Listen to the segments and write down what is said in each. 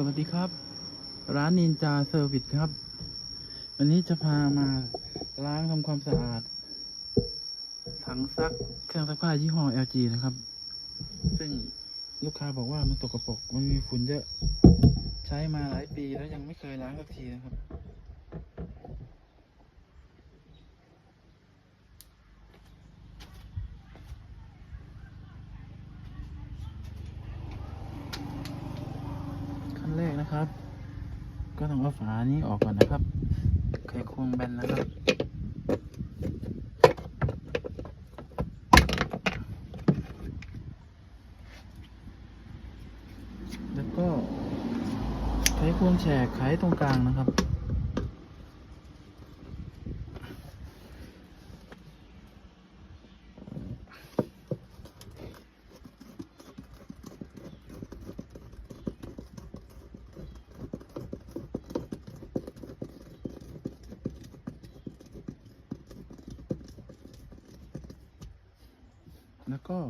สวัสดีครับ ร้านนินจาเซอร์วิสครับ วันนี้จะพามาล้างทำความสะอาด ถังซักเครื่องซักผ้ายี่ห้อ LG นะครับ ซึ่งลูกค้าบอกว่ามันตกกระปรกมันมีฝุ่นเยอะ ใช้มาหลายปีแล้วยังไม่เคยล้างสักทีนะครับ ขั้ นแรกนะครับ ก็ต้องเอาฝานี้ออกก่อนนะครับไขควงแบนนะครับ แล้วก็ไขควงแฉกไขตรงกลางนะครับ ก็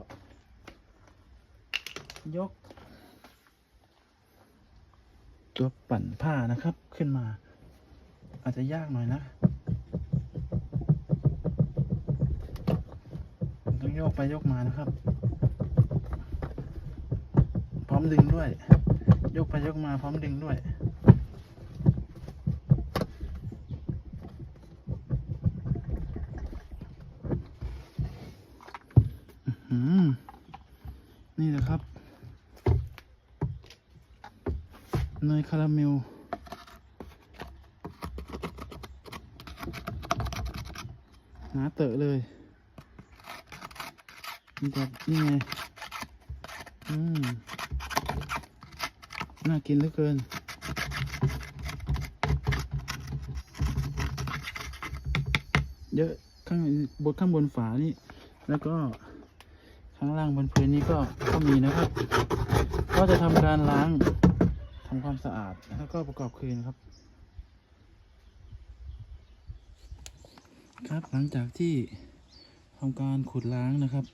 ยก ตัวปั่นผ้านะครับขึ้นมา อาจจะยากหน่อยนะต้องโยกไปโยกมานะครับ พร้อมดึงด้วย ยกไปยกมาพร้อมดึงด้วย นี่นะครับเนยคาราเมลหนาเตอะเลยนี่แบบนี่ไงอืมน่ากินเหลือเกินเยอะข้างบนข้างบนฝานี่ แล้วก็ ข้างล่างบนพื้นนี้ก็ก็มีนะครับ ก็จะทำการล้างทำความสะอาดแล้วก็ประกอบคืนครับ ครับหลังจากที่ทำการขุดล้างนะครับ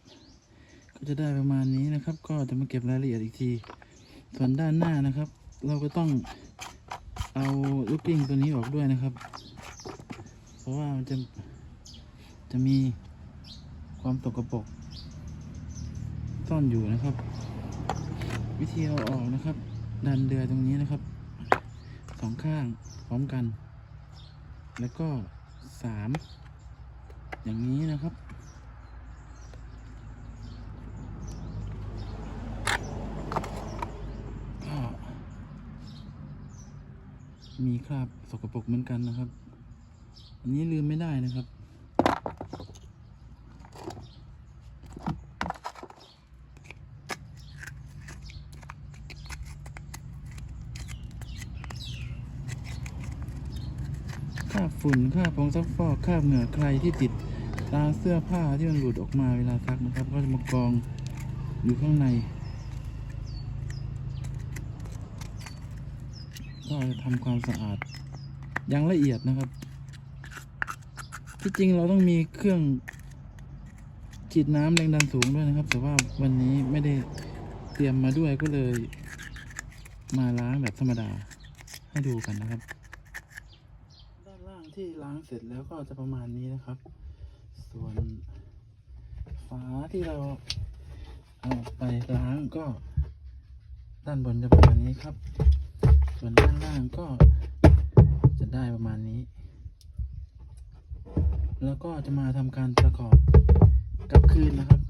ก็จะได้ประมาณนี้นะครับ ก็จะมาเก็บรายละเอียดอีกที ส่วนด้านหน้านะครับ เราก็ต้องเอาลูกกลิ้งตัวนี้ออกด้วยนะครับ เพราะว่ามันจะจะมีความตกกระปก ซ่อนอยู่นะครับ วิธีเอาออกนะครับ ดันเดือยตรงนี้นะครับสองข้างพร้อมกัน แล้วก็สามอย่างนี้นะครับ มีคราบสกปรกเหมือนกันนะครับ อันนี้ลืมไม่ได้นะครับ คราฝุ่นคราผงซักฟอกคราเหงื่อใครที่ติดตามเสื้อผ้าที่มันหลุดออกมาเวลาซักนะครับ ก็จะมากองอยู่ข้างในก็จะทำความสะอาดอย่างละเอียดนะครับ ที่จริงเราต้องมีเครื่องฉีดน้ำแรงดันสูงด้วยนะครับ แต่ว่าวันนี้ไม่ได้เตรียมมาด้วยก็เลย มาล้างแบบธรรมดาให้ดูกันนะครับ ที่ล้างเสร็จแล้วก็จะประมาณนี้นะครับ ส่วนฝาที่เราเอาไปล้างก็ ด้านบนจะประมาณนี้ครับ ส่วนด้านล่างก็จะได้ประมาณนี้ แล้วก็จะมาทำการประกอบกลับคืนนะครับ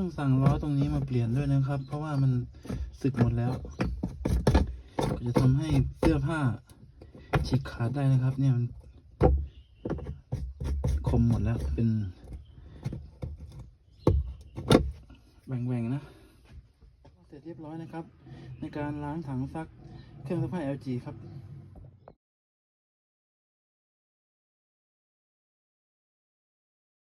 ต้องสั่งล้อตรงนี้มาเปลี่ยนด้วยนะครับ เพราะว่ามันสึกหมดแล้ว ก็จะทำให้เสื้อผ้าฉีกขาดได้นะครับ เนี่ยมันคมหมดแล้วเป็นแหว่งๆนะเสร็จเรียบร้อยนะครับ ในการล้างถังซักเครื่องซักผ้า LG ครับ